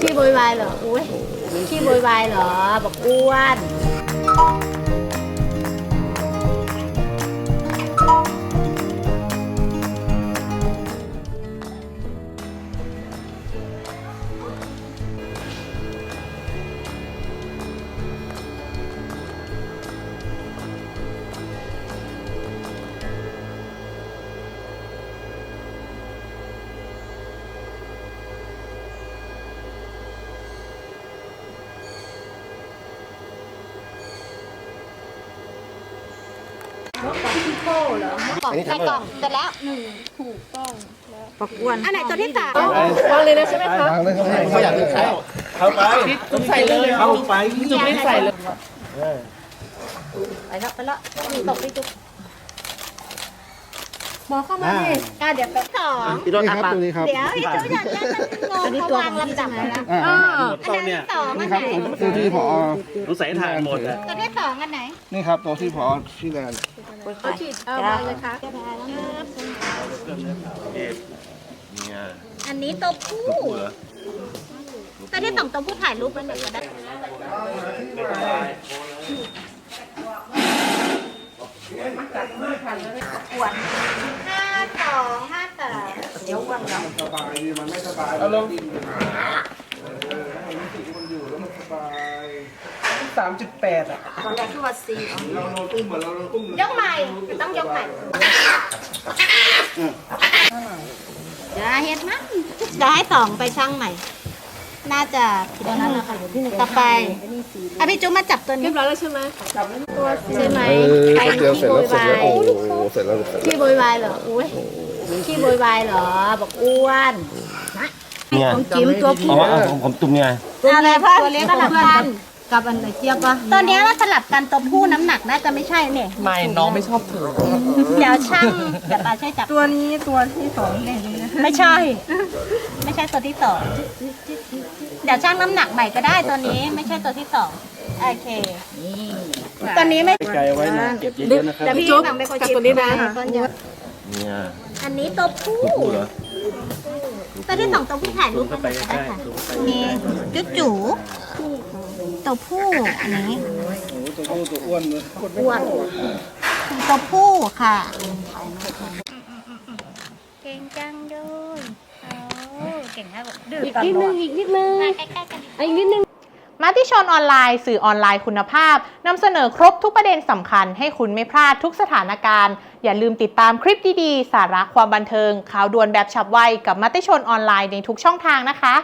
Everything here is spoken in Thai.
ขี้โวยวายเหรอ อุ้ยขี้โวยวายเหรอ บอกอ้วน อันนี้ใส่ทำอะไรกล่องเสร็จแล้วหนึ่งปักอ้วนอันไหนตัวที่สามวางเลยนะใช่ไหมคะวางเลยครับไม่อยากกินข้าวเข้าไปจุ๊บใส่เลยเข้าไปจุ๊บไม่ใส่เลยไปแล้วไปแล้วตกไปจุ๊บบอกเข้ามาสิอะเดี๋ยวไปสองพี่รถนี่อาครับปากตัวนี้ครับเดี๋ยวพี่จุ๊บอยากจะมันงงเขาวางลำดับแล้วนะอ่าอันไหนที่สองอันี่นคไหรับนตัวตัวที่พอรู้ใส่ถ่านหมดอะตัวที่สองอันไหนนี่ครับตัวที่พอชื่อแลนด์ เขาฉีดเอามาเลยค่ะเนี่ยอันนี้ตัวผู้ ตัวที่สองตัวผู้ถ่ายรูปไว้หน่อยก็ได้อ้วนห้าสองห้าสามสบายดีมันไม่สบายอารมณ์รู้สึกมันอยู่แล้วมันสบาย สามจุดแปดอะตอนแรกคือว่าสี่เรานอนตุ้มเหมือนเรานอนตุ้มยกใหม่ต้องยกใหม่อย่าเฮ็ดมั้งจะให้สองไปช่างใหม่ น่าจะผิดแล้วนะค่ะต่อไปอะพี่จุ๊บมาจับตัวนี้เรียบร้อยแล้วใช่ไหมใช่ไหมเออใครเดียวเสร็จแล้วเสร็จแล้วโอ้ขี้โหเสร็จแล้วเสร็จแล้วขี้โวยวายเหรออุ้ยขี้โวยวายเหรอ บอกอ้วนเนี่ยของจิ๋มตัวผู้เอาว่าเอาผมตุ่มเนี่ยอะไรพ่อตัวเล็กสลับกัน กับอันไหนเจี๊ยบปะตัวเนี้ยเราสลับกันตัวผู้น้ำหนักน่าจะไม่ใช่เนี่ยไม่น้องไม่ชอบถือเดี๋ยวช่างเดี๋ยวตาช่วยจับ ตัวนี้ตัวที่สองเนี่ยนะไม่ใช่ ไม่ใช่ตัวที่สองเดี๋ยวช่างน้ำหนักใหม่ก็ได้ตัวนี้ไม่ใช่ตัวที่สองโอเคตัวนี้ไม่ไกลไว้นะเก็บเยอะๆนะครับแต่พี่จุ๊บทำไม่ค่อยกับชิตัวนี้นะเนี่ยอันนี้ตัวผู้พูดเหรอตัวที่สองตัวผู้ถ่ายรูปเข้ากันไปก็ใกได้ล้ค่ะๆซูมเข้าไปนี่จุ๊จู ตัวผู้อันนี้ตัวผู้ตัวอ้วนเลยอ้วนตัวผู้ค่ะเก่งจังด้วยโอ้เก่งมากดื่มอีกนิดนึงอีกนิดนึงมาใกล้ๆกันอีกนิดนึงมาติชนออนไลน์สื่อออนไลน์คุณภาพนำเสนอครบทุกประเด็นสำคัญให้คุณไม่พลาดทุกสถานการณ์ อย่าลืมติดตามคลิปดีๆ สาระความบันเทิงข่าวด่วนแบบฉับไวกับมาติชนออนไลน์ในทุกช่องทางนะคะ